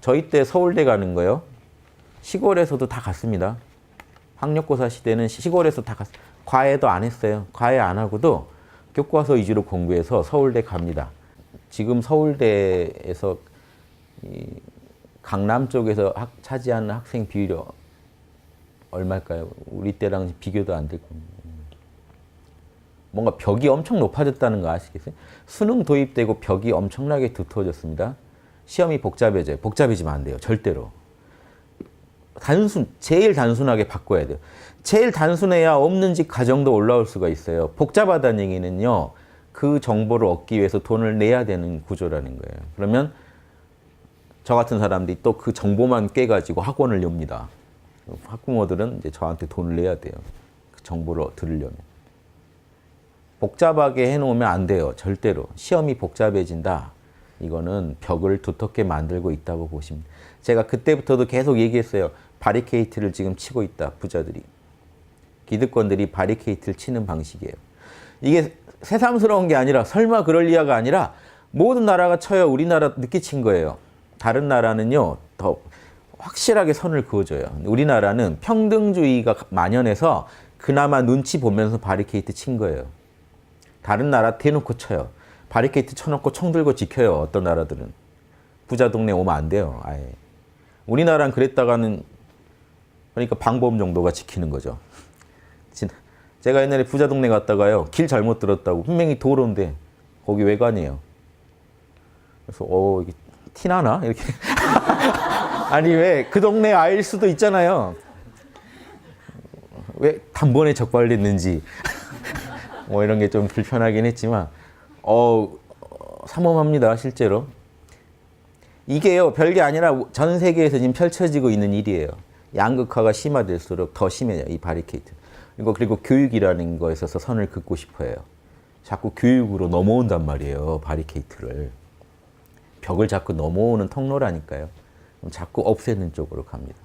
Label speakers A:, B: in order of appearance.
A: 저희 때 서울대 가는 거요. 시골에서도 다 갔습니다. 학력고사 시대는 시골에서 다 갔, 과외도 안 했어요. 과외 안 하고도 교과서 위주로 공부해서 서울대 갑니다. 지금 서울대에서 이 강남 쪽에서 학, 차지하는 학생 비율이 얼마일까요? 우리 때랑 비교도 안 될 겁니다. 뭔가 벽이 엄청 높아졌다는 거 아시겠어요? 수능 도입되고 벽이 엄청나게 두터워졌습니다. 시험이 복잡해져요. 복잡해지면 안 돼요. 절대로. 단순, 제일 단순하게 바꿔야 돼요. 제일 단순해야 없는 집 가정도 올라올 수가 있어요. 복잡하다는 얘기는요, 그 정보를 얻기 위해서 돈을 내야 되는 구조라는 거예요. 그러면 저 같은 사람들이 또 그 정보만 깨가지고 학원을 엽니다. 학부모들은 이제 저한테 돈을 내야 돼요. 그 정보를 들으려면. 복잡하게 해놓으면 안 돼요. 절대로. 시험이 복잡해진다. 이거는 벽을 두텁게 만들고 있다고 보시면. 제가 그때부터도 계속 얘기했어요. 바리케이트를 지금 치고 있다. 부자들이. 기득권들이 바리케이트를 치는 방식이에요. 이게 새삼스러운 게 아니라 설마 그럴 리야가 아니라 모든 나라가 쳐요. 우리나라 늦게 친 거예요. 다른 나라는요. 더 확실하게 선을 그어줘요. 우리나라는 평등주의가 만연해서 그나마 눈치 보면서 바리케이트 친 거예요. 다른 나라 대놓고 쳐요. 바리케이트 쳐놓고 총 들고 지켜요. 어떤 나라들은. 부자 동네 오면 안 돼요. 아예. 우리나라는 그랬다가는 그러니까 방범 정도가 지키는 거죠. 진- 제가 옛날에 부자 동네 갔다가요. 길 잘못 들었다고 분명히 도로인데 거기 외관이에요. 그래서 어 이게 티나나 이렇게 아니 왜 그 동네 아일 수도 있잖아요. 왜 단번에 적발됐는지 뭐 이런 게 좀 불편하긴 했지만 어 어, 삼엄합니다 실제로. 이게요 별게 아니라 전 세계에서 지금 펼쳐지고 있는 일이에요. 양극화가 심화될수록 더 심해요 이 바리케이트. 이거 그리고 교육이라는 거에 있어서 선을 긋고 싶어 해요. 자꾸 교육으로 넘어온단 말이에요 바리케이트를. 벽을 자꾸 넘어오는 통로라니까요. 자꾸 없애는 쪽으로 갑니다.